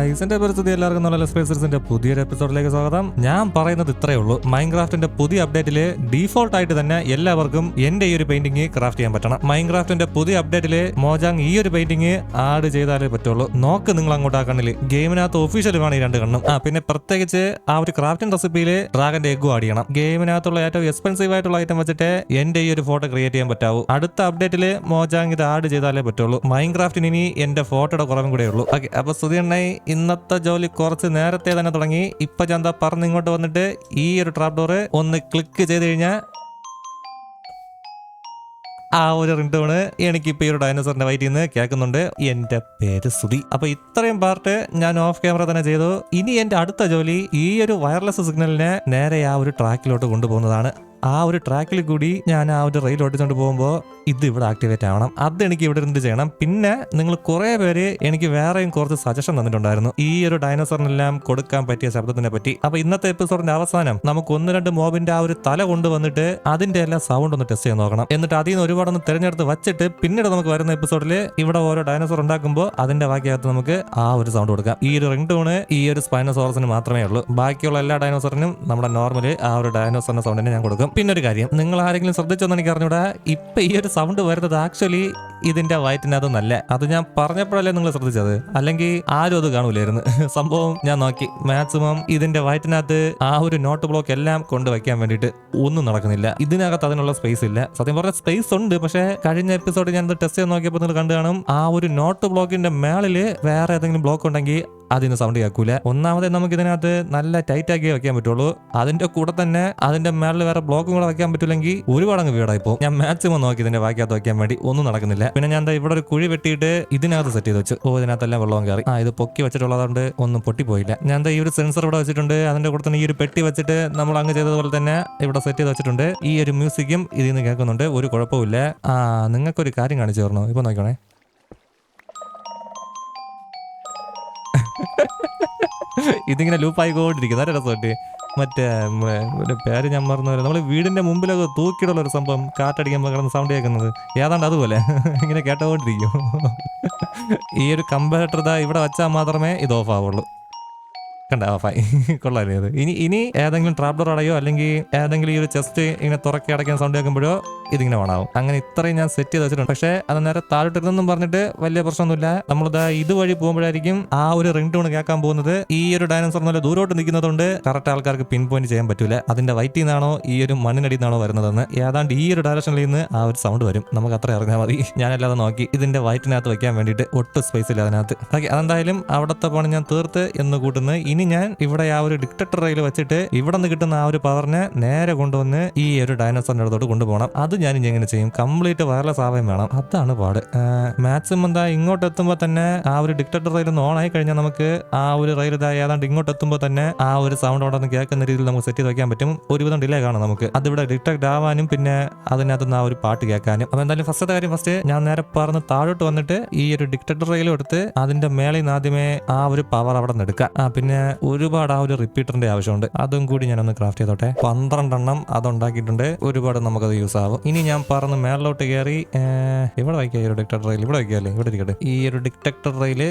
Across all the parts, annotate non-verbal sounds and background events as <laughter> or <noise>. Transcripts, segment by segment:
Guys എന്റെ പരിസ്ഥിതി എല്ലാവർക്കും നല്ല സ്പേസിന്റെ പുതിയൊരു എപ്പിസോഡിലേക്ക് സ്വാഗതം. ഞാൻ പറയുന്നത് ഇത്രയേ ഉള്ളൂ. മൈൻക്രാഫ്റ്റിന്റെ പുതിയ അപ്ഡേറ്റിൽ ഡിഫോൾട്ട് ആയിട്ട് തന്നെ എല്ലാവർക്കും എന്റെ ഈ ഒരു പെയിന്റിംഗ് ക്രാഫ്റ്റ് ചെയ്യാൻ പറ്റണം. മൈൻക്രാഫ്റ്റിന്റെ പുതിയ അപ്ഡേറ്റിൽ മോജാങ് ഈ ഒരു പെയിന്റിംഗ് ആഡ് ചെയ്താലേ പറ്റുള്ളൂ. നോക്ക് നിങ്ങൾ അങ്ങോട്ട് ആ കണ്ണിൽ. ഗെയിമിനകത്ത് വേണം ഈ രണ്ട് കണ്ണും. ആ പിന്നെ പ്രത്യേകിച്ച് ആ ഒരു ക്രാഫ്റ്റിംഗ് റെസിപ്പിയിൽ ഡ്രാഗന്റെ എഗ്ഗും ആഡ് ചെയ്യണം. ഗെയിമിനകത്തുള്ള ഏറ്റവും എക്സ്പെൻസീവ് ആയിട്ടുള്ള ഐറ്റം വെച്ചിട്ട് എന്റെ ഈ ഒരു ഫോട്ടോ ക്രിയേറ്റ് ചെയ്യാൻ പറ്റാവൂ. അടുത്ത അപ്ഡേറ്റിൽ മോജാങ് ഇത് ആഡ് ചെയ്താലേ പറ്റുള്ളൂ. മൈൻക്രാഫ്റ്റിന് ഇനി എന്റെ ഫോട്ടോയുടെ കുറവും കൂടെ ഉള്ളൂ. ഓക്കെ അപ്പൊ സ്തുതി എണ്ണായി ഇന്നത്തെ ജോലി കുറച്ച് നേരത്തെ തന്നെ തുടങ്ങി. ഇപ്പൊ ചന്ത പറഞ്ഞ് ഇങ്ങോട്ട് വന്നിട്ട് ഈ ഒരു ട്രാപ്പ് ഡോറ് ഒന്ന് ക്ലിക്ക് ചെയ്ത് കഴിഞ്ഞാൽ ആ ഒരു റിംഗ്ടോണ് എനിക്കിപ്പോൾ ഈ ഒരു ഡൈനോസറിന്റെ വയറ്റിൽ നിന്ന് കേൾക്കുന്നുണ്ട്. എന്റെ പേര് സുധി. അപ്പൊ ഇത്രയും പാർട്ട് ഞാൻ ഓഫ് ക്യാമറ തന്നെ ചെയ്തു. ഇനി എന്റെ അടുത്ത ജോലി ഈ ഒരു വയർലെസ് സിഗ്നലിനെ നേരെ ആ ഒരു ട്രാക്കിലോട്ട് കൊണ്ടുപോകുന്നതാണ്. ആ ഒരു ട്രാക്കിൽ കൂടി ഞാൻ ആ ഒരു റെയിൽ ഓടിച്ചുകൊണ്ട് പോകുമ്പോൾ ഇത് ഇവിടെ ആക്ടിവേറ്റ് ആവണം. അത് എനിക്ക് ഇവിടെ എന്ത് ചെയ്യണം. പിന്നെ നിങ്ങൾ കുറേ പേര് എനിക്ക് വേറെയും കുറച്ച് സജഷൻ തന്നിട്ടുണ്ടായിരുന്നു. ഈ ഒരു ഡൈനോസറിനെല്ലാം കൊടുക്കാൻ പറ്റിയ ശബ്ദത്തിനെ പറ്റി. അപ്പൊ ഇന്നത്തെ എപ്പിസോഡിന്റെ അവസാനം നമുക്ക് ഒന്ന് രണ്ട് മോബിന്റെ ആ ഒരു തല കൊണ്ടുവന്നിട്ട് അതിന്റെ എല്ലാം സൗണ്ട് ഒന്ന് ടെസ്റ്റ് ചെയ്ത് നോക്കണം. എന്നിട്ട് അതിൽ നിന്ന് ഒരുപാടൊന്ന് തിരഞ്ഞെടുത്ത് വെച്ചിട്ട് പിന്നീട് നമുക്ക് വരുന്ന എപ്പിസോഡിൽ ഇവിടെ ഓരോ ഡൈനോസർ ഉണ്ടാക്കുമ്പോൾ അതിന്റെ ബാക്കിയകത്ത് നമുക്ക് ആ ഒരു സൗണ്ട് കൊടുക്കാം. ഈ ഒരു റിംഗ് ടൂണ് ഈ ഒരു സ്പൈനോസോറസിന് മാത്രമേ ഉള്ളൂ. ബാക്കിയുള്ള എല്ലാ ഡൈനോസറിനും നമ്മുടെ നോർമൽ ആ ഒരു ഡൈനോസറിന്റെ സൗണ്ടിനെ ഞാൻ കൊടുക്കും. പിന്നെ ഒരു കാര്യം. നിങ്ങൾ ആരെങ്കിലും ശ്രദ്ധിച്ചോന്ന് എനിക്ക് അറിഞ്ഞൂടാ. ഇപ്പൊ ഈ ഒരു സൗണ്ട് വരുന്നത് ആക്ച്വലി ഇതിന്റെ വയറ്റിനകത്ത് നല്ല. അത് ഞാൻ പറഞ്ഞപ്പോഴല്ലേ നിങ്ങൾ ശ്രദ്ധിച്ചത്. അല്ലെങ്കിൽ ആരും അത് കാണൂലായിരുന്നു. <laughs> സംഭവം ഞാൻ നോക്കി. മാക്സിമം ഇതിന്റെ വയറ്റിനകത്ത് ആ ഒരു നോട്ട് ബ്ലോക്ക് എല്ലാം കൊണ്ടുവയ്ക്കാൻ വേണ്ടിട്ട് ഒന്നും നടക്കുന്നില്ല. ഇതിനകത്ത് അതിനുള്ള സ്പേസ് ഇല്ല. സത്യം പറഞ്ഞ സ്പേസ് ഉണ്ട്. പക്ഷേ കഴിഞ്ഞ എപ്പിസോഡ് ഞാൻ ടെസ്റ്റ് ചെയ്ത് നോക്കിയപ്പോൾ നിങ്ങൾ കണ്ടു കാണും. ആ ഒരു നോട്ട് ബ്ലോക്കിന്റെ മേളിൽ വേറെ ഏതെങ്കിലും ബ്ലോക്ക് ഉണ്ടെങ്കിൽ അതിന് സൗണ്ട് കേൾക്കൂല. ഒന്നാമത് നമുക്ക് ഇതിനകത്ത് നല്ല ടൈറ്റ് ആക്കി വെക്കാൻ പറ്റുള്ളൂ. അതിന്റെ കൂടെ തന്നെ അതിന്റെ മേളിൽ വേറെ ബ്ലോക്കും കൂടെ വെക്കാൻ പറ്റില്ലെങ്കിൽ ഒരുപാട് അങ്ങ് വീടായി പോകും. ഞാൻ മാക്സിമം നോക്കി ഇതിന്റെ ബാക്കിയകത്ത് വെക്കാൻ വേണ്ടി ഒന്നും നടക്കുന്നില്ല. പിന്നെ ഞാൻ ഇവിടെ ഒരു കുഴി വെട്ടിയിട്ട് ഇതിനകത്ത് സെറ്റ് ചെയ്ത് വെച്ചു. ഓ ഇതിനകത്തെല്ലാം വെള്ളം കയറി. ആ ഇത് പൊക്കി വെച്ചിട്ടുള്ളതുകൊണ്ട് ഒന്നും പൊട്ടിപ്പോയില്ല. ഞാൻ ഈ ഒരു സെൻസർ ഇവിടെ വെച്ചിട്ടുണ്ട്. അതിന്റെ കൂടെ തന്നെ ഈ ഒരു പെട്ടി വെച്ചിട്ട് നമ്മൾ അങ്ങ് ചെയ്തതുപോലെ തന്നെ ഇവിടെ സെറ്റ് ചെയ്ത് വെച്ചിട്ടുണ്ട്. ഈ ഒരു മ്യൂസിക്കും ഇതിൽ നിന്ന് കേൾക്കുന്നുണ്ട്. ഒരു കുഴപ്പമില്ല ആ നിങ്ങൾക്കൊരു കാര്യം കാണിച്ചു തരണോ? ഇപ്പൊ നോക്കണേ ഇതിങ്ങനെ ലൂപ്പായിക്കൊണ്ടിരിക്കും നല്ല രസമുണ്ട് മറ്റേ പേര് ഞാൻ മറന്നു നമ്മൾ വീടിന്റെ മുമ്പിലൊക്കെ തൂക്കിയിട്ടുള്ള ഒരു സംഭവം കാറ്റടിക്കുമ്പോൾ കിടന്ന് സൗണ്ട് കേൾക്കുന്നത്. ഏതാണ്ട് അതുപോലെ. <laughs> ഇങ്ങനെ കേട്ടുകൊണ്ടിരിക്കും <laughs> ഈ ഒരു കമ്പ്യൂട്ടർ ഇവിടെ വച്ചാൽ മാത്രമേ ഇത് ഓഫ് ആവുള്ളൂ. കണ്ട ഓഫായി <laughs> കൊള്ളാല്ലേ അത്. ഇനി ഇനി ഏതെങ്കിലും ട്രാപ്ലർ അടയോ അല്ലെങ്കിൽ ഏതെങ്കിലും ഈ ഒരു ചെസ്റ്റ് ഇങ്ങനെ തുറക്കി അടയ്ക്കാൻ സൗണ്ട് കേൾക്കുമ്പോഴോ ഇതിങ്ങനെ ഓണാവും അങ്ങനെ ഇത്രയും ഞാൻ സെറ്റ് ചെയ്ത് വെച്ചിട്ടുണ്ട്. പക്ഷേ അത് നേരെ താഴോട്ടിരുന്നെന്നും പറഞ്ഞിട്ട് വലിയ പ്രശ്നമൊന്നുമില്ല. നമ്മളിതാ ഇതുവഴി പോകുമ്പോഴായിരിക്കും ആ ഒരു റിംഗ് ടൂൺ കേൾക്കാൻ പോകുന്നത്. ഈ ഒരു ഡൈനോസർ നല്ല ദൂരോട്ട് നിൽക്കുന്നതുകൊണ്ട് കറക്റ്റ് ആൾക്കാർക്ക് പിൻ പോയിന്റ് ചെയ്യാൻ പറ്റൂല. അതിന്റെ വൈറ്റിൽ നിന്നാണോ ഈ ഒരു മണ്ണിനടിയിൽ നിന്നാണോ വരുന്നതെന്ന്. ഏതാണ്ട് ഈ ഒരു ഡയറക്ഷനിൽ നിന്ന് ആ ഒരു സൗണ്ട് വരും. നമുക്ക് അത്ര അറിഞ്ഞാൽ മതി. <laughs> ഞാനല്ലാതെ നോക്കി. ഇതിന്റെ വയറ്റിനകത്ത് വെക്കാൻ വേണ്ടിയിട്ട് ഒട്ടും സ്പേസ് ഇല്ല അതിനകത്ത്. ഓക്കെ അതെന്തായാലും അവിടുത്തെ പണി ഞാൻ തീർത്ത് എന്ന് കൂട്ടുന്നത് ഇനി ഞാൻ ഇവിടെ ആ ഒരു ഡിക്റ്റർ റെയിൽ വെച്ചിട്ട് ഇവിടെ നിന്ന് കിട്ടുന്ന ആ ഒരു പവറിനെ നേരെ കൊണ്ടുവന്ന് ഈ ഒരു ഡയനോസറിന്റെ അടുത്തോട്ട് കൊണ്ടുപോകണം. അത് ഞാൻ ഇനി എങ്ങനെ ചെയ്യും? കംപ്ലീറ്റ് വയർലെസ് ആവേം വേണം. അതാണ് പാട്. മാക്സിമം എന്താ ഇങ്ങോട്ട് എത്തുമ്പോൾ തന്നെ ആ ഒരു ഡിക്റ്റർ റെയിൽ ഒന്ന് ഓൺ ആയി കഴിഞ്ഞാൽ നമുക്ക് ആ ഒരു റെയിൽ ഇതാ ഏതാണ്ട് ഇങ്ങോട്ട് എത്തുമ്പോൾ തന്നെ ആ ഒരു സൗണ്ട് അവിടെ നിന്ന് കേൾക്കുന്ന രീതിയിൽ നമുക്ക് സെറ്റ് ചെയ്ത് വെക്കാൻ പറ്റും. ഒരുവിധം ഡിലേ കാണും നമുക്ക്. അതിവിടെ ഡിറ്റക്ട് ആവാനും പിന്നെ അതിനകത്ത് നിന്ന് ആ ഒരു പാട്ട് കേൾക്കാനും. അപ്പൊ എന്തായാലും ഫസ്റ്റത്തെ കാര്യം ഫസ്റ്റ് ഞാൻ നേരെ പറഞ്ഞ് താഴോട്ട് വന്നിട്ട് ഈ ഒരു ഡിക്റ്റർ റെയിലും എടുത്ത് അതിന്റെ മേളിൽ നിന്ന് ആദ്യമേ ആ ഒരു പവർ അവിടെ നിന്ന് എടുക്കാം. പിന്നെ ഒരുപാട് ആ ഒരു റിപ്പീറ്ററിന്റെ ആവശ്യമുണ്ട്. അതും കൂടി ഞാൻ ഒന്ന് ക്രാഫ്റ്റ് ചെയ്തോട്ടെ. പന്ത്രണ്ടെണ്ണം അതുണ്ടാക്കിയിട്ടുണ്ട്. ഒരുപാട് നമുക്കത് യൂസ് ആവും. ഇനി ഞാൻ പറന്ന് മേളിലോട്ട് കയറി ഇവിടെ വയ്ക്കാം ഈ ഒരു ഡിറ്റക്ടർ റെയിൽ ഇവിടെ വയ്ക്കാല്ലേ ഇവിടെ ഇരിക്കട്ടെ. ഈ ഒരു ഡിറ്റക്ടർ റെയിൽ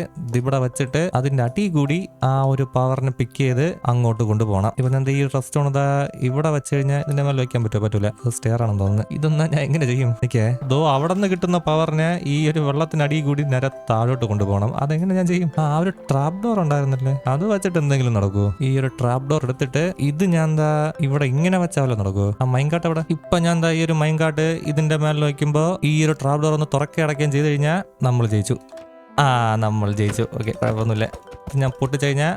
ഇവിടെ വെച്ചിട്ട് അതിന്റെ അടി കൂടി ആ ഒരു പവറിനെ പിക്ക് ചെയ്ത് അങ്ങോട്ട് കൊണ്ടുപോകണം. ഇപ്പൊ ഞാൻ ഈ റെസ്റ്റ് ഇതാ ഇവിടെ വെച്ച് കഴിഞ്ഞാൽ ഇതിന്റെ മേലെ വെക്കാൻ പറ്റുമോ? പറ്റൂല. അത് സ്റ്റെയർ ആണെന്ന് തോന്നുന്നു. ഇതൊന്നും ഞാൻ എങ്ങനെ ചെയ്യും? എനിക്കേ ദോ അവിടെ നിന്ന് കിട്ടുന്ന പവറിനെ ഈ ഒരു വെള്ളത്തിനടി കൂടി നേരെ താഴോട്ട് കൊണ്ടുപോകണം. അതെങ്ങനെ ഞാൻ ചെയ്യും? ആ ഒരു ട്രാപ്പ് ഡോർ ഉണ്ടായിരുന്നല്ലേ? അത് വെച്ചിട്ട് എന്തെങ്കിലും നടക്കുമോ ഈ ഒരു ട്രാപ്പ് ഡോർ എടുത്തിട്ട് ഇത് ഞാൻ എന്താ ഇവിടെ ഇങ്ങനെ വെച്ചാലോ നടക്കുമോ ആ മൈൻകാട്ട് അവിടെ ഇപ്പൊ ഞാൻ എന്താ ഈ ഒരു മൈൻകാട്ട് ഇതിന്റെ മേലെ വയ്ക്കുമ്പോ ഈ ഒരു ട്രാപ്പ് ഡോർ ഒന്ന് തുറക്കി അടയ്ക്കുകയും ചെയ്ത് കഴിഞ്ഞാൽ നമ്മൾ ജയിച്ചു. ആ നമ്മൾ ജയിച്ചു. ഓക്കെ കുഴപ്പമൊന്നുമില്ല. ഞാൻ പൊട്ടിച്ചു കഴിഞ്ഞാൽ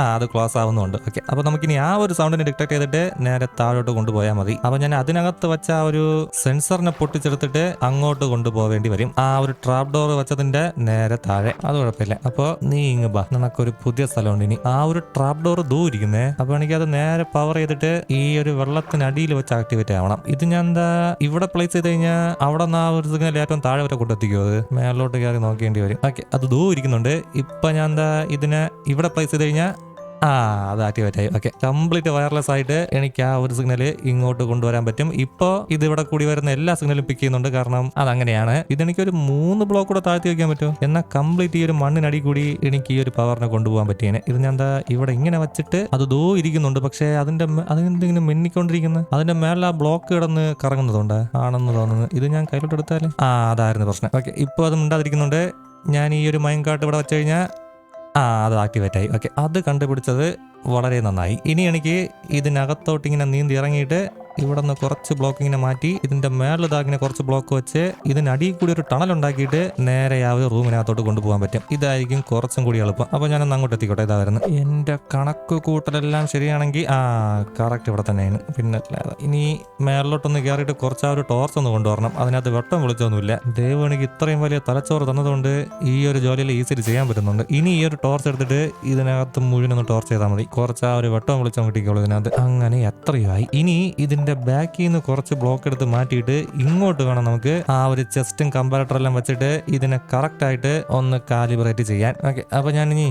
ആ അത് ക്ലോസ് ആവുന്നുണ്ട്. ഓക്കെ അപ്പൊ നമുക്കിനി ആ ഒരു സൗണ്ടിനെ ഡിറ്റക്ട് ചെയ്തിട്ട് നേരെ താഴോട്ട് കൊണ്ടുപോയാൽ മതി. അപ്പൊ ഞാൻ അതിനകത്ത് വെച്ച ആ ഒരു സെൻസറിനെ പൊട്ടിച്ചെടുത്തിട്ട് അങ്ങോട്ട് കൊണ്ടുപോവേണ്ടി വരും. ആ ഒരു ട്രാപ്പ് ഡോർ വെച്ചതിന്റെ നേരെ താഴെ. അത് കുഴപ്പമില്ല. അപ്പൊ നീ ഇങ്ങ് ബാ നിനക്കൊരു പുതിയ സ്ഥലമുണ്ട് ഇനി. ആ ഒരു ട്രാപ്പ് ഡോർ ദൂരിക്കുന്നേ അപ്പൊ എനിക്ക് അത് നേരെ പവർ ചെയ്തിട്ട് ഈ ഒരു വെള്ളത്തിനടിയിൽ വെച്ച് ആക്ടിവേറ്റ് ആവണം. ഇത് ഞാൻ എന്താ ഇവിടെ പ്ലേസ് ചെയ്ത് കഴിഞ്ഞാൽ അവിടെ നിന്ന് ആ ഒരു സിഗ്നൽ ഏറ്റവും താഴെ വരെ കൊണ്ടെത്തിക്കോ അത്? മേലോട്ട് കയറി നോക്കേണ്ടി വരും. ഓക്കെ അത് ദൂരിക്കുന്നുണ്ട് ഇപ്പൊ ഞാൻ എന്താ ഇതിനെ ഇവിടെ പ്ലേസ് ചെയ്ത് കഴിഞ്ഞാൽ ആ അത് ആക്ടിവേറ്റ് ആയി. ഓക്കെ കംപ്ലീറ്റ് വയർലെസ് ആയിട്ട് എനിക്ക് ആ ഒരു സിഗ്നൽ ഇങ്ങോട്ട് കൊണ്ടുവരാൻ പറ്റും. ഇപ്പോൾ ഇത് ഇവിടെ കൂടി വരുന്ന എല്ലാ സിഗ്നലും പിക്ക് ചെയ്യുന്നുണ്ട്. കാരണം അത് അങ്ങനെയാണ് ഇതെനിക്ക് ഒരു മൂന്ന് ബ്ലോക്ക് കൂടെ താഴ്ത്തി വെക്കാൻ പറ്റും എന്നാൽ കംപ്ലീറ്റ് ഈ ഒരു മണ്ണിനടി കൂടി എനിക്ക് ഈ ഒരു പവറിനെ കൊണ്ടുപോകാൻ പറ്റിയേനെ. ഇത് ഞാൻ എന്താ ഇവിടെ ഇങ്ങനെ വെച്ചിട്ട് അത് ദോ ഇരിക്കുന്നുണ്ട്. പക്ഷേ അതിന്റെ അതിനെന്തെങ്കിലും മിന്നിക്കൊണ്ടിരിക്കുന്നു? അതിന്റെ മേലെ ആ ബ്ലോക്ക് കിടന്ന് കറങ്ങുന്നതുണ്ട് ആണെന്ന് തോന്നുന്നു. ഇത് ഞാൻ കയ്യിലോട്ട് എടുത്താൽ ആ അതായിരുന്നു പ്രശ്നം. ഓക്കെ ഇപ്പോൾ അത് മിണ്ടാതിരിക്കുന്നുണ്ട്. ഞാൻ ഈ ഒരു മൈൻ കാർട്ട് ഇവിടെ വെച്ച് കഴിഞ്ഞാൽ ആ അത് ആക്ടിവേറ്റ് ആയി. ഓക്കെ അത് കണ്ടുപിടിച്ചത് വളരെ നന്നായി. ഇനി എനിക്ക് ഇതിനകത്തോട്ട് ഇങ്ങനെ നീന്തി ഇറങ്ങിയിട്ട് ഇവിടെ നിന്ന് കുറച്ച് ബ്ലോക്ക് ഇങ്ങനെ മാറ്റി ഇതിന്റെ മേളിൽ ഇതാ ഇങ്ങനെ കുറച്ച് ബ്ലോക്ക് വെച്ച് ഇതിനടിയിൽ കൂടി ഒരു ടണൽ ഉണ്ടാക്കിയിട്ട് നേരെ ആ ഒരു റൂമിനകത്തോട്ട് കൊണ്ടുപോകാൻ പറ്റും. ഇതായിരിക്കും കുറച്ചും കൂടി എളുപ്പം. അപ്പോൾ ഞാനൊന്ന് അങ്ങോട്ട് എത്തിക്കോട്ടെ. ഇതായിരുന്നു എന്റെ കണക്ക് കൂട്ടലെല്ലാം ശരിയാണെങ്കിൽ ആ കറക്റ്റ് ഇവിടെ തന്നെയാണ്. പിന്നെ ഇനി മേളിലോട്ടൊന്ന് കയറിയിട്ട് കുറച്ച് ആ ഒരു ടോർച്ച് ഒന്ന് കൊണ്ടുവരണം. അതിനകത്ത് വെട്ടം വിളിച്ചൊന്നുമില്ല. ദൈവം എനിക്ക് ഇത്രയും വലിയ തലച്ചോറ് തന്നതുകൊണ്ട് ഈ ഒരു ജോലിയിൽ ഈസിയിൽ ചെയ്യാൻ പറ്റുന്നുണ്ട്. ഇനി ഈ ഒരു ടോർച്ച് എടുത്തിട്ട് ഇതിനകത്ത് മുഴുവനൊന്ന് ടോർച്ച് ചെയ്താൽ മതി. കുറച്ച് ആ ഒരു വെട്ടം വിളിച്ചോ കിട്ടിക്കോളൂ ഇതിനകത്ത്. അങ്ങനെ എത്രയായി. ഇനി ഇതിന്റെ ബാക്കിൽ നിന്ന് കുറച്ച് ബ്ലോക്ക് എടുത്ത് മാറ്റിയിട്ട് ഇങ്ങോട്ട് വേണം നമുക്ക് ആ ഒരു ചെസ്റ്റും കമ്പാരറ്റർ എല്ലാം വെച്ചിട്ട് ഇതിനെ കറക്റ്റ് ആയിട്ട് ഒന്ന് കാലിബ്രേറ്റ് ചെയ്യാൻ. ഓക്കെ അപ്പോൾ ഞാൻ ഇനി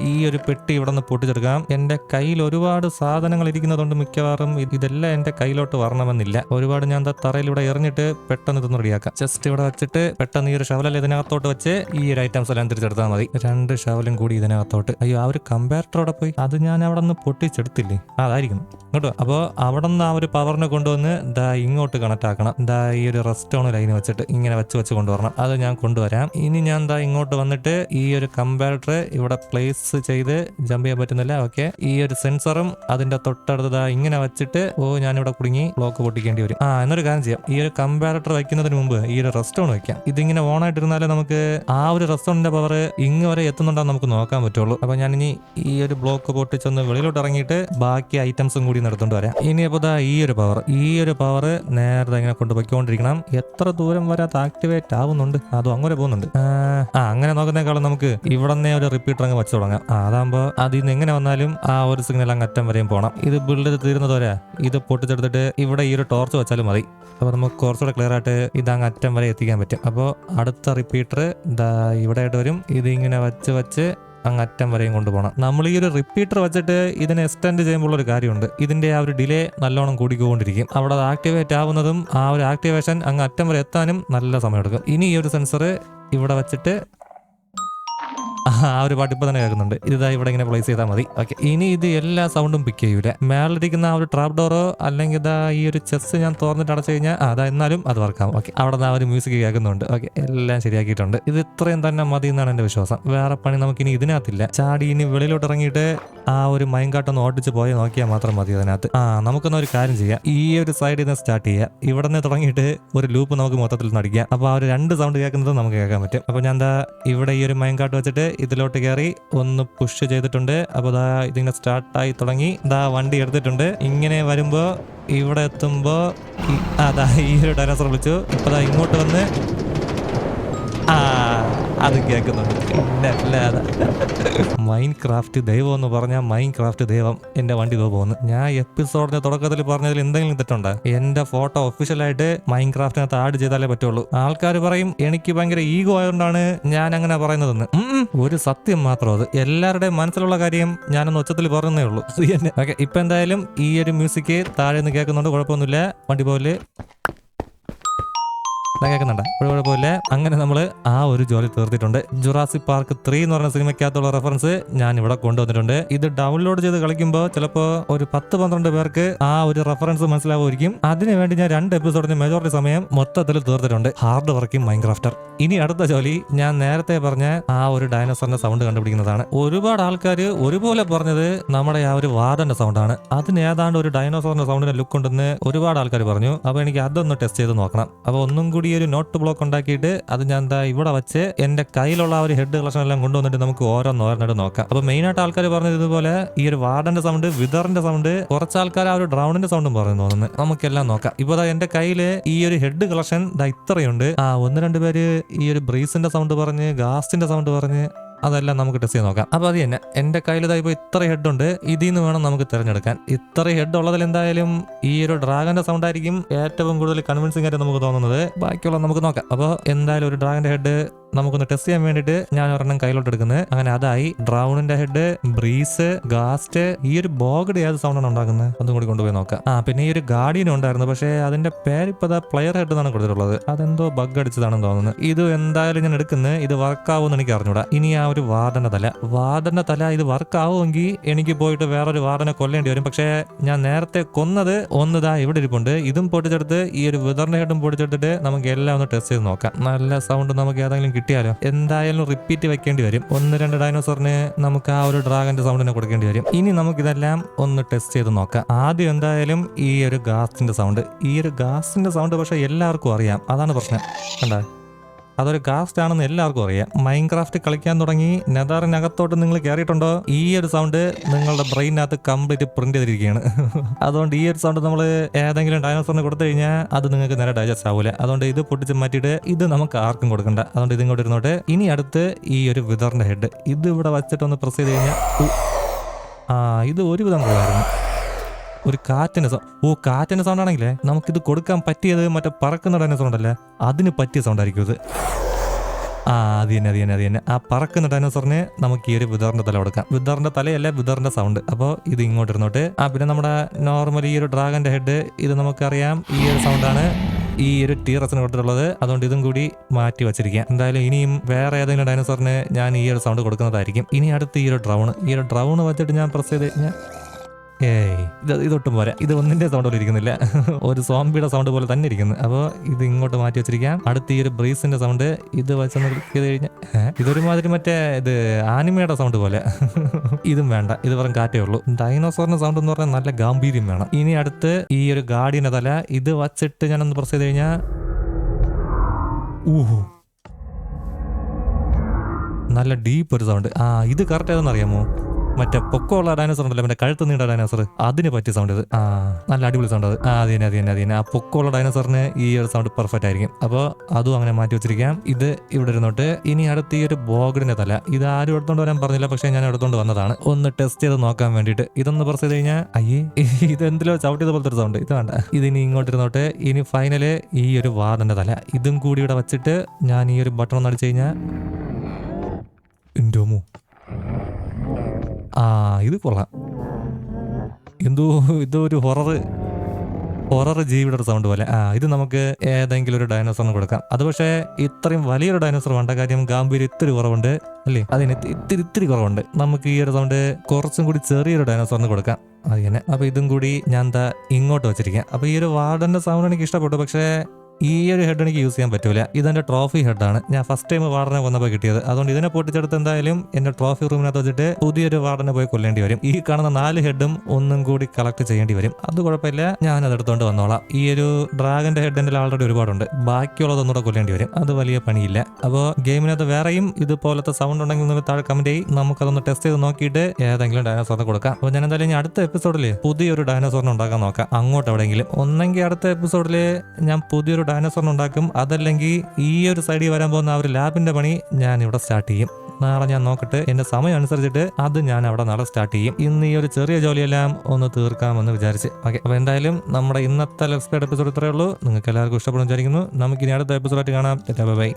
ഈ ഒരു പെട്ടി ഇവിടെ നിന്ന് പൊട്ടിച്ചെടുക്കാം. എന്റെ കയ്യിൽ ഒരുപാട് സാധനങ്ങൾ ഇരിക്കുന്നതുകൊണ്ട് മിക്കവാറും ഇതെല്ലാം എന്റെ കയ്യിലോട്ട് വരണമെന്നില്ല. ഒരുപാട് ഞാൻ തറയിൽ ഇവിടെ എറിഞ്ഞിട്ട് പെട്ടെന്ന് ഇതൊന്ന് റെഡിയാക്കാം. ജസ്റ്റ് ഇവിടെ വെച്ചിട്ട് പെട്ടെന്ന് ഈ ഒരു ഷവലല്ല ഇതിനകത്തോട്ട് വെച്ച് ഈ ഒരു ഐറ്റംസ് എല്ലാം തിരിച്ചെടുത്താൽ മതി. രണ്ട് ഷവലും കൂടി ഇതിനകത്തോട്ട്. അയ്യോ ആ ഒരു കമ്പാരറ്റർ പോയി? അത് ഞാൻ അവിടെ നിന്ന് പൊട്ടിച്ചെടുത്തില്ലേ? അതായിരിക്കും. കേട്ടോ അപ്പോൾ അവിടെ നിന്ന് ആ ഒരു പവറിനെ കൊണ്ടുവന്ന് ദാ ഇങ്ങോട്ട് കണക്ട് ആക്കണം. ദാ ഈ ഒരു റെസ്റ്റോൺ ലൈൻ വെച്ചിട്ട് ഇങ്ങനെ വെച്ച് വെച്ച് കൊണ്ടുവരണം. അത് ഞാൻ കൊണ്ടുവരാം. ഇനി ഞാൻ ദാ ഇങ്ങോട്ട് വന്നിട്ട് ഈ ഒരു കമ്പാരറ്റർ ഇവിടെ പ്ലേസ് ചെയ്ത് ജമ്പ് ചെയ്യാൻ പറ്റുന്നില്ല. ഓക്കെ. ഈ ഒരു സെൻസറും അതിന്റെ തൊട്ടടുത്ത് ഇങ്ങനെ വെച്ചിട്ട് ഓ ഞാനിവിടെ കുടുങ്ങി ബ്ലോക്ക് പൊട്ടിക്കേണ്ടി വരും. ആ എന്നൊരു കാര്യം ചെയ്യാം. ഈ ഒരു കമ്പാരറ്റർ വയ്ക്കുന്നതിന് മുമ്പ് ഈ ഒരു റെസ്റ്റോൺ വെക്കാം ഇതിങ്ങനെ ഓൺ ആയിട്ടിരുന്നാലേ നമുക്ക് ആ ഒരു റെസ്റ്റോണിന്റെ പവർ ഇങ്ങ് വരെ എത്തുന്നുണ്ടെന്ന് നമുക്ക് നോക്കാൻ പറ്റുള്ളൂ. അപ്പൊ ഞാൻ ഇനി ഈ ഒരു ബ്ലോക്ക് പൊട്ടിച്ചൊന്ന് വെളിയിലോട്ട് ഇറങ്ങിയിട്ട് ബാക്കി ഐറ്റംസും കൂടി നടത്തുകൊണ്ട് വരാം. ഇനി അപ്പോൾ ഈ ഒരു പവർ ഈ ഒരു പവർ നേരത്തെ ഇങ്ങനെ കൊണ്ടുപോയിക്കൊണ്ടിരിക്കണം എത്ര ദൂരം വരെ അത് ആക്ടിവേറ്റ് ആവുന്നുണ്ട്? അതും അങ്ങനെ പോകുന്നുണ്ട്? ആ, അങ്ങനെ നോക്കുന്നേക്കാളും നമുക്ക് ഇവിടെ ഒരു റിപ്പീറ്റർ അങ്ങ് വെച്ചു ആ അതാകുമ്പോൾ അതിൽ നിന്ന് എങ്ങനെ വന്നാലും ആ ഒരു സിഗ്നൽ അങ്ങ് അറ്റം വരെയും പോകണം ഇത് ബിൽഡ് ചെയ്ത് തീരുന്നത് വരെ ഇത് പൊട്ടിച്ചെടുത്തിട്ട് ഇവിടെ ഈ ഒരു ടോർച്ച് വെച്ചാലും മതി. അപ്പോൾ നമുക്ക് കുറച്ചുകൂടെ ക്ലിയർ ആയിട്ട് ഇത് അങ്ങ് അറ്റം വരെ എത്തിക്കാൻ പറ്റും. അപ്പോൾ അടുത്ത റിപ്പീറ്റർ ഇവിടെ ആയിട്ട് വരും. ഇത് ഇങ്ങനെ വെച്ച് വെച്ച് അങ്ങ് അറ്റം വരെയും കൊണ്ടുപോകണം നമ്മൾ ഈ ഒരു റിപ്പീറ്റർ വെച്ചിട്ട് ഇതിനെ എക്സ്റ്റെൻഡ് ചെയ്യുമ്പോൾ ഒരു കാര്യമുണ്ട്. ഇതിന്റെ ആ ഒരു ഡിലേ നല്ലോണം കൂടിക്കൊണ്ടിരിക്കും. അവിടെ അത് ആക്ടിവേറ്റ് ആവുന്നതും ആ ഒരു ആക്ടിവേഷൻ അങ്ങ് അറ്റം വരെ എത്താനും നല്ല സമയമെടുക്കും. ഇനി ഈ ഒരു സെൻസർ ഇവിടെ വെച്ചിട്ട് ആ ഒരു പാട്ട് ഇപ്പൊ തന്നെ കേൾക്കുന്നുണ്ട്. ഇതാ ഇവിടെ ഇങ്ങനെ പ്ലേസ് ചെയ്താൽ മതി. ഓക്കെ ഇനി ഇത് എല്ലാ സൗണ്ടും പിക്ക് ചെയ്യൂല. മേളിരിക്കുന്ന ആ ഒരു ട്രാപ്പ് ഡോറോ അല്ലെങ്കിൽ ഇതാ ഈ ഒരു ചെസ് ഞാൻ തുറന്നിട്ട് അടച്ചു കഴിഞ്ഞാൽ അതാ എന്നാലും അത് വർക്കാവും ഓക്കെ അവിടെ നിന്ന് ആ ഒരു മ്യൂസിക് കേൾക്കുന്നുണ്ട്. ഓക്കെ എല്ലാം ശരിയാക്കിയിട്ടുണ്ട്. ഇത് ഇത്രയും തന്നെ മതി എന്നാണ് എന്റെ വിശ്വാസം. വേറെ പണി നമുക്ക് ഇനി ഇതിനകത്തില്ല. ചാടി ഇനി വെളിയിലോട്ട് ഇറങ്ങിയിട്ട് ആ ഒരു മൈൻകാട്ടൊന്ന് ഓടിച്ച് പോയി നോക്കിയാൽ മാത്രം മതി അതിനകത്ത്. ആ നമുക്കൊന്ന് ഒരു കാര്യം ചെയ്യാം. ഈ ഒരു സൈഡിൽ നിന്ന് സ്റ്റാർട്ട് ചെയ്യാം. ഇവിടെ നിന്ന് തുടങ്ങിയിട്ട് ഒരു ലൂപ്പ് നമുക്ക് മൊത്തത്തിൽ നടിക്കാം. അപ്പോൾ ആ ഒരു രണ്ട് സൗണ്ട് കേൾക്കുന്നത് നമുക്ക് കേൾക്കാൻ പറ്റും. അപ്പോൾ ഞാൻ എന്താ ഇവിടെ ഈ ഒരു മൈൻകാട്ട് വെച്ചിട്ട് ഇതിലോട്ട് കയറി ഒന്ന് പുഷ് ചെയ്തിട്ടുണ്ട്. അപ്പോൾ ദാ ഇതിങ്ങനെ സ്റ്റാർട്ടായി തുടങ്ങി. ദാ വണ്ടി എടുത്തിട്ടുണ്ട്. ഇങ്ങനെ വരുമ്പോൾ ഇവിടെ എത്തുമ്പോൾ അതാ ഈ ഒരു ഡൈനോസർ വിളിച്ചു. ഇപ്പോൾ ദാ ഇങ്ങോട്ട് വന്ന് ആ അത് കേൾക്കുന്നുണ്ട്. മൈൻ ക്രാഫ്റ്റ് ദൈവം എന്ന് പറഞ്ഞാൽ മൈൻ ക്രാഫ്റ്റ് ദൈവം എന്റെ വണ്ടി ദോ പോകുന്നു. ഞാൻ എപ്പിസോഡിന്റെ തുടക്കത്തിൽ പറഞ്ഞതിൽ എന്തെങ്കിലും തെറ്റുണ്ട്? എന്റെ ഫോട്ടോ ഒഫീഷ്യലായിട്ട് മൈൻ ക്രാഫ്റ്റിനകത്ത് ആഡ് ചെയ്താലേ പറ്റുള്ളൂ. ആൾക്കാർ പറയും എനിക്ക് ഭയങ്കര ഈഗോ ആയതുകൊണ്ടാണ് ഞാൻ അങ്ങനെ പറയുന്നതെന്ന്. ഒരു സത്യം മാത്രം അത്. എല്ലാവരുടെയും മനസ്സിലുള്ള കാര്യം ഞാനൊന്ന് ഉച്ചത്തിൽ പറഞ്ഞതേ ഉള്ളൂ. <laughs> ഓക്കെ ഇപ്പൊ എന്തായാലും ഈ ഒരു മ്യൂസിക് താഴെ നിന്ന് കേൾക്കുന്നുണ്ട്. കുഴപ്പമൊന്നുമില്ല. വണ്ടി പോലെ കേൾക്കുന്നുണ്ട്. ഒരു കുഴപ്പമില്ല അങ്ങനെ നമ്മൾ ആ ഒരു ജോലി തീർത്തിട്ടുണ്ട്. ജുറാസി പാർക്ക് ത്രീ എന്ന് പറഞ്ഞ സിനിമയ്ക്കകത്തുള്ള റെഫറൻസ് ഞാൻ ഇവിടെ കൊണ്ടുവന്നിട്ടുണ്ട്. ഇത് ഡൗൺലോഡ് ചെയ്ത് കളിക്കുമ്പോൾ ചിലപ്പോൾ ഒരു പത്ത് പന്ത്രണ്ട് പേർക്ക് ആ ഒരു റെഫറൻസ് മനസ്സിലാവുമായിരിക്കും. അതിനുവേണ്ടി ഞാൻ രണ്ട് എപ്പിസോഡിന് മെജോറിറ്റി സമയം മൊത്തത്തിൽ തീർത്തിട്ടുണ്ട്. Hard working Minecrafter. ഇനി അടുത്ത ജോലി ഞാൻ നേരത്തെ പറഞ്ഞ ആ ഒരു ഡയനോസറിന്റെ സൗണ്ട് കണ്ടുപിടിക്കുന്നതാണ്. ഒരുപാട് ആൾക്കാർ ഒരുപോലെ പറഞ്ഞത് നമ്മുടെ ആ ഒരു വാർഡന്റെ സൗണ്ടാണ്. അതിന് ഏതാണ്ട് ഒരു ഡയനോസറിന്റെ സൗണ്ടിന്റെ ലുക്ക് ഉണ്ടെന്ന് ഒരുപാട് ആൾക്കാർ പറഞ്ഞു. അപ്പൊ എനിക്ക് അതൊന്ന് ടെസ്റ്റ് ചെയ്ത് നോക്കണം. അപ്പൊ ഒന്നും കൂടി ഒരു നോട്ട് ബ്ലോക്ക് ഉണ്ടാക്കിയിട്ട് അത് ഞാൻ എന്താ ഇവിടെ വെച്ച് എന്റെ കയ്യിലുള്ള ആ ഒരു ഹെഡ് കളക്ഷൻ എല്ലാം കൊണ്ടുവന്നിട്ട് നമുക്ക് ഓരോന്ന് ഓരോന്നിട്ട് നോക്കാം. അപ്പൊ മെയിൻ ആയിട്ട് ആൾക്കാർ പറഞ്ഞത് ഇതുപോലെ ഈ ഒരു വാർഡന്റെ സൗണ്ട് വിതറിന്റെ സൗണ്ട് കുറച്ച് ആൾക്കാർ ആ ഒരു ഡ്രൗണിന്റെ സൗണ്ടും പറഞ്ഞു തോന്നുന്നു. നമുക്കെല്ലാം നോക്കാം. ഇപ്പൊ ദാ എന്റെ കയ്യിൽ ഈ ഒരു ഹെഡ് കളക്ഷൻ ഇത്രയുണ്ട്. ആ ഒന്ന് രണ്ട് പേര് ഈ ഒരു ബ്രീസിന്റെ സൗണ്ട് പറഞ്ഞ് ഗാസ്റ്റിന്റെ സൗണ്ട് പറഞ്ഞ് അതെല്ലാം നമുക്ക് ടെസ്റ്റ് ചെയ്ത് നോക്കാം. അപ്പോൾ അത് തന്നെ എന്റെ കയ്യിൽ ഇതായി ഇത്ര ഹെഡ് ഉണ്ട് ഇതിൽ നിന്ന് വേണം നമുക്ക് തിരഞ്ഞെടുക്കാൻ. ഇത്ര ഹെഡ് ഉള്ളതിൽ എന്തായാലും ഈ ഒരു ഡ്രാഗന്റെ സൗണ്ട് ആയിരിക്കും ഏറ്റവും കൂടുതൽ കൺവിൻസിംഗ് ആയിട്ട് നമുക്ക് തോന്നുന്നത്. ബാക്കിയുള്ള നമുക്ക് നോക്കാം. അപ്പോൾ എന്തായാലും ഒരു ഡ്രാഗന്റെ ഹെഡ് നമുക്കൊന്ന് ടെസ്റ്റ് ചെയ്യാൻ വേണ്ടിയിട്ട് ഞാൻ ഒരെണ്ണം കയ്യിലോട്ട് എടുക്കുന്നത് അങ്ങനെ അതായി ഡ്രൗണിന്റെ ഹെഡ് ബ്രീസ് ഗാസ്റ്റ് ഈ ഒരു ബോഗഡ് ഏത് സൗണ്ടാണ് ഉണ്ടാക്കുന്നത് അതും കൂടി കൊണ്ടുപോയി നോക്കാം. ആ പിന്നെ ഈ ഒരു ഗാർഡിയൻ ഉണ്ടായിരുന്നു. പക്ഷേ അതിന്റെ പേര് പേരിപ്പോ പ്ലെയർ ഹെഡ് എന്നാണ് കൊടുത്തിട്ടുള്ളത്. അതെന്തോ ബഗ് അടിച്ചതാണെന്ന് തോന്നുന്നു. ഇത് എന്തായാലും ഞാൻ എടുക്കുന്നത് ഇത് വർക്കാവുമെന്ന് എനിക്ക് അറിഞ്ഞൂടാ. ഇനി ആ ഒരു വാർഡന്റെ തല. വാർഡന്റെ തല ഇത് വർക്കാവുമെങ്കിൽ എനിക്ക് പോയിട്ട് വേറൊരു വാർഡനെ കൊല്ലേണ്ടി വരും. പക്ഷേ ഞാൻ നേരത്തെ കൊന്നത് ഒന്നതാ ഇവിടെ ഇരിപ്പുണ്ട്. ഇതും പൊട്ടിച്ചെടുത്ത് ഈ ഒരു വിതറിന്റെ ഹെഡും പൊട്ടിച്ചെടുത്തിട്ട് നമുക്ക് എല്ലാം ഒന്ന് ടെസ്റ്റ് ചെയ്ത് നോക്കാം. നല്ല സൗണ്ട് നമുക്ക് ഏതെങ്കിലും കിട്ടിയാലോ? എന്തായാലും റിപ്പീറ്റ് വെക്കേണ്ടി വരും. ഒന്ന് രണ്ട് ഡൈനോസറിന് നമുക്ക് ആ ഒരു ഡ്രാഗന്റെ സൗണ്ടിനെ കൊടുക്കേണ്ടി വരും. ഇനി നമുക്ക് ഇതെല്ലാം ഒന്ന് ടെസ്റ്റ് ചെയ്ത് നോക്കാം. ആദ്യം എന്തായാലും ഈ ഒരു ഗാസിന്റെ സൗണ്ട് ഈ ഒരു ഗാസിന്റെ സൗണ്ട് പക്ഷെ എല്ലാവർക്കും അറിയാം. അതാണ് പ്രശ്നം. കണ്ടാ? അതൊരു കാസ്റ്റ് ആണെന്ന് എല്ലാവർക്കും അറിയാം. മൈൻക്രാഫ്റ്റ് കളിക്കാൻ തുടങ്ങി നെതാറിനകത്തോട്ട് നിങ്ങൾ കയറിയിട്ടുണ്ടോ ഈ ഒരു സൗണ്ട് നിങ്ങളുടെ ബ്രെയിനകത്ത് കംപ്ലീറ്റ് പ്രിന്റ് ചെയ്തിരിക്കുകയാണ്. <laughs> അതുകൊണ്ട് ഈ ഒരു സൗണ്ട് നമ്മൾ ഏതെങ്കിലും ഡയനോസറിന് കൊടുത്തു കഴിഞ്ഞാൽ അത് നിങ്ങൾക്ക് നേരെ ഡൈജസ്റ്റ് ആവില്ല അതുകൊണ്ട് ഇത് പൊട്ടിച്ച് മാറ്റിയിട്ട് ഇത് നമുക്ക് ആർക്കും കൊടുക്കണ്ട. അതുകൊണ്ട് ഇത് കൂടി ഇരുന്നോട്ട്. ഇനി അടുത്ത് ഈ ഒരു വിതറിന്റെ ഹെഡ് ഇത് ഇവിടെ വച്ചിട്ടൊന്ന് പ്രസ് ചെയ്ത് കഴിഞ്ഞാൽ ആ ഇത് ഒരുവിധം കൊള്ളായിരുന്നു ഒരു കാറ്റിന്റെ സൗണ്ട് ഓ കാറ്റിന്റെ സൗണ്ട് ആണെങ്കിലേ നമുക്കിത് കൊടുക്കാൻ പറ്റിയത് മറ്റേ പറക്കുന്ന ഡൈനോസർ ഉണ്ടല്ലേ അതിന് പറ്റിയ സൗണ്ട് ആയിരിക്കും ഇത്. ആ അത് തന്നെ അത് തന്നെ അത് തന്നെ. ആ പറക്കുന്ന ഡൈനോസറിന് നമുക്ക് ഈ ഒരു വിതറിന്റെ തല കൊടുക്കാം. വിതറിന്റെ തലയല്ല വിതറിന്റെ സൗണ്ട് അപ്പോൾ ഇത് ഇങ്ങോട്ട് ഇരുന്നോട്ട്. ആ പിന്നെ നമ്മുടെ നോർമൽ ഈ ഒരു ഡ്രാഗന്റെ ഹെഡ് ഇത് നമുക്കറിയാം. ഈ ഒരു സൗണ്ടാണ് ഈ ഒരു ടീറസിന് കൊടുത്തിട്ടുള്ളത്. അതുകൊണ്ട് ഇതും കൂടി മാറ്റി വെച്ചിരിക്കാം. എന്തായാലും ഇനിയും വേറെ ഏതെങ്കിലും ഡൈനോസറിന് ഞാൻ ഈ ഒരു സൗണ്ട് കൊടുക്കുന്നതായിരിക്കും. ഇനി അടുത്ത് ഈ ഒരു ഡ്രൗൺ ഈ ഒരു ഡ്രൗൺ വെച്ചിട്ട് ഞാൻ പ്രസ് ചെയ്ത് കഴിഞ്ഞാൽ ഏയ് ഇത് ഇതൊട്ടും പോരാ. ഇത് ഒന്നിന്റെ സൗണ്ട് പോലെ ഇരിക്കുന്നില്ല. <laughs> ഒരു സോംബിയുടെ സൗണ്ട് പോലെ തന്നെ ഇരിക്കുന്നു. അപ്പോൾ ഇത് ഇങ്ങോട്ട് മാറ്റി വെച്ചിരിക്കാം. അടുത്ത ഈ ഒരു ബ്രീസിന്റെ സൗണ്ട് ഇത് വെച്ചൊന്ന് ക്ലിക്ക് ചെയ്ത് കഴിഞ്ഞാൽ ഇതൊരുമാതിരി മറ്റേ ഇത് ആനിമയുടെ സൗണ്ട് പോലെ. <laughs> ഇതും വേണ്ട. ഇത് വെറും കാറ്റേ ഉള്ളൂ. ഡൈനോസോറിന്റെ സൗണ്ട് എന്ന് പറഞ്ഞാൽ നല്ല ഗാംഭീര്യം വേണം. ഇനി അടുത്ത് ഈ ഒരു ഗാഡിന്റെ തല ഇത് വച്ചിട്ട് ഒന്ന് പ്രസ് ചെയ്ത് കഴിഞ്ഞാൽ ഊഹു. നല്ല ഡീപ്പ് ഒരു സൗണ്ട് ആ ഇത് കറക്റ്റ് ഏതെന്ന് അറിയാമോ? മറ്റേ പൊക്കമുള്ള ഡൈനോസർ ഉണ്ടല്ലോ മറ്റേ കഴുത്ത് നീണ്ട ഡൈനോസർ അതിന് പറ്റിയ സൗണ്ട് ഇത്. ആ നല്ല അടിപൊളി സൗണ്ട് അത്. ആ അത് തന്നെ അത് തന്നെ അത് തന്നെ ആ ഈ ഒരു സൗണ്ട് പെർഫെക്റ്റ് ആയിരിക്കും. അപ്പോൾ അതും അങ്ങനെ മാറ്റി വെച്ചിരിക്കാം. ഇത് ഇവിടെ ഇരുന്നോട്ട്. ഇനി അടുത്ത് ഈ ഒരു ബോഗഡിന്റെ തല. ഇത് ആരും എടുത്തോണ്ട് വരാൻ പറഞ്ഞില്ല പക്ഷേ ഞാൻ എടുത്തോണ്ട് വന്നതാണ്. ഒന്ന് ടെസ്റ്റ് ചെയ്ത് നോക്കാൻ വേണ്ടിയിട്ട്. ഇതൊന്ന് പ്രസ് ചെയ്ത് കഴിഞ്ഞാൽ അയ്യേ ഇത് എന്തിലോ ചവിട്ടിയത് പോലത്തെ ഒരു സൗണ്ട് ഇത് വേണ്ട ഇത് ഇനി ഇങ്ങോട്ട് ഇരുന്നോട്ട്. ഇനി ഫൈനൽ ഈ ഒരു വാർഡിന്റെ തല. ഇതും കൂടി ഇവിടെ വെച്ചിട്ട് ഞാൻ ഈ ഒരു ബട്ടൺ ഒന്ന് അടിച്ചു കഴിഞ്ഞാൽ എന്തോമോ ആ ഇത് കൊള്ളാം. എന്തോ ഇതോ ഒരു ഹൊറർ ഹൊറർ ജീവിയുടെ സൗണ്ട് പോലെ. ആ ഇത് നമുക്ക് ഏതെങ്കിലും ഒരു ഡയനോസറിന് കൊടുക്കാം. അത് പക്ഷേ ഇത്രയും വലിയൊരു ഡൈനോസർ വേണ്ട. കാര്യം ഗാംഭീര്യം ഇത്തിരി കുറവുണ്ട് അല്ലേ? അതിന് ഇത്തി- ഇത്തിരി ഇത്തിരി കുറവുണ്ട്. നമുക്ക് ഈ ഒരു സൗണ്ട് കുറച്ചും കൂടി ചെറിയൊരു ഡയനോസറിന് കൊടുക്കാം. അത് തന്നെ. അപ്പൊ ഇതും കൂടി ഞാൻ എന്താ ഇങ്ങോട്ട് വെച്ചിരിക്കാം. അപ്പോൾ ഈ ഒരു വാർഡന്റെ സൗണ്ട് എനിക്ക് ഇഷ്ടപ്പെട്ടു. പക്ഷേ ഈ ഒരു ഹെഡ് എനിക്ക് യൂസ് ചെയ്യാൻ പറ്റൂല. ഇതെന്റെ ട്രോഫി ഹെഡാണ് ഞാൻ ഫസ്റ്റ് ടൈം വാർഡനെ വന്നപ്പോൾ കിട്ടിയത്. അതുകൊണ്ട് ഇതിനെ പൊട്ടിച്ചെടുത്ത് എന്തായാലും എന്റെ ട്രോഫി റൂമിനകത്ത് വെച്ചിട്ട് പുതിയൊരു വാർഡനെ പോയി കൊല്ലേണ്ടി വരും. ഈ കാണുന്ന നാല് ഹെഡും ഒന്നും കൂടി കളക്ട് ചെയ്യേണ്ടി വരും. അത് കുഴപ്പമില്ല. ഞാൻ അത് എടുത്തുകൊണ്ട് വന്നോളാം. ഈ ഒരു ഡ്രാഗന്റെ ഹെഡ് എന്റെ ആൾറെഡി ഒരുപാടുണ്ട്. ബാക്കിയുള്ളതൊന്നുകൂടെ കൊല്ലേണ്ടി വരും. അത് വലിയ പണിയില്ല. അപ്പോൾ ഗെയിമിനകത്ത് വേറെയും ഇതുപോലത്തെ സൗണ്ട് ഉണ്ടെങ്കിൽ നിങ്ങൾ താഴെ കമന്റ് ചെയ്യും. നമുക്കതൊന്ന് ടെസ്റ്റ് ചെയ്ത് നോക്കിയിട്ട് ഏതെങ്കിലും ഡയനോസോറിനെ കൊടുക്കാം. അപ്പോൾ ഞാൻ എന്തായാലും അടുത്ത എപ്പിസോഡിൽ പുതിയൊരു ഡയനോസോറിനെ ഉണ്ടാക്കാൻ നോക്കാം. അങ്ങോട്ട് എവിടെയെങ്കിലും. ഒന്നെങ്കിൽ അടുത്ത എപ്പിസോഡിൽ ഞാൻ പുതിയൊരു ഡൈനോസറിനെ ഉണ്ടാക്കും. അതല്ലെങ്കിൽ ഈ ഒരു സൈഡിൽ വരാൻ പോകുന്ന ആ ഒരു ലാബിന്റെ പണി ഞാൻ ഇവിടെ സ്റ്റാർട്ട് ചെയ്യും. നാളെ ഞാൻ നോക്കട്ടെ. എന്റെ സമയം അനുസരിച്ചിട്ട് അത് ഞാൻ അവിടെ നാളെ സ്റ്റാർട്ട് ചെയ്യും. ഇന്ന് ഈ ഒരു ചെറിയ ജോലിയെല്ലാം ഒന്ന് തീർക്കാമെന്ന് വിചാരിച്ച്. ഓക്കെ അപ്പോൾ എന്തായാലും നമ്മുടെ ഇന്നത്തെ ലെക്സ്പേഡ് എപ്പിസോഡ് ഇത്രയേ ഉള്ളൂ. നിങ്ങൾക്ക് എല്ലാവർക്കും ഇഷ്ടപ്പെടുന്നു വിചാരിക്കുന്നു. നമുക്ക് ഇനി അടുത്ത എപ്പിസോഡായിട്ട് കാണാം. ബൈ